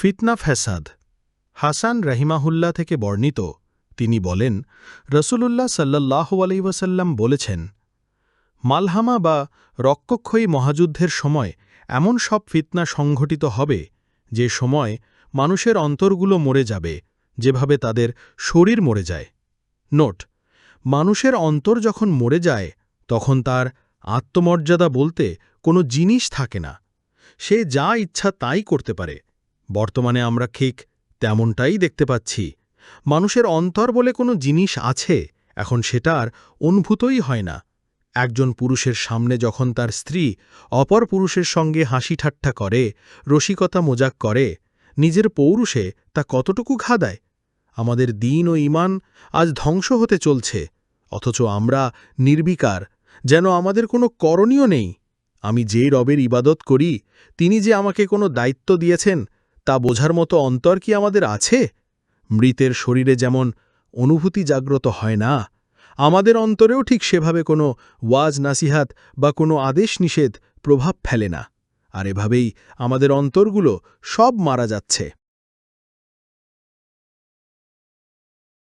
ফিতনা ফ্যাসাদ। হাসান রাহিমাহুল্লাহ থেকে বর্ণিত, তিনি বলেন, রসুলুল্লাহ সাল্লাহ আলাইসাল্লাম বলেছেন, মালহামা বা রক্তক্ষয়ী মহাযুদ্ধের সময় এমন সব ফিতনা সংঘটিত হবে যে সময় মানুষের অন্তরগুলো মরে যাবে, যেভাবে তাদের শরীর মরে যায়। নোট, মানুষের অন্তর যখন মরে যায়, তখন তার আত্মমর্যাদা বলতে কোনো জিনিস থাকে না। সে যা ইচ্ছা তাই করতে পারে। বর্তমানে আমরা ঠিক তেমনটাই দেখতে পাচ্ছি। মানুষের অন্তর বলে কোনো জিনিস আছে, এখন সেটা আর অনুভূতই হয় না। একজন পুরুষের সামনে যখন তার স্ত্রী অপর পুরুষের সঙ্গে হাসি ঠাট্টা করে, রসিকতা মোজাক করে, নিজের পৌরুষে তা কতটুকু ঘা দেয়? আমাদের দিন ও ইমান আজ ধ্বংস হতে চলছে, অথচ আমরা নির্বিকার, যেন আমাদের কোনো করণীয় নেই। আমি যে রবের ইবাদত করি, তিনি যে আমাকে কোনো দায়িত্ব দিয়েছেন তা বোঝার মতো অন্তর কি আমাদের আছে? মৃতের শরীরে যেমন অনুভূতি জাগ্রত হয় না, আমাদের অন্তরেও ঠিক সেভাবে কোনো ওয়াজ নাসিহাত বা কোনো আদেশ নিষেধ প্রভাব ফেলে না, আর এভাবেই আমাদের অন্তরগুলো সব মারা যাচ্ছে।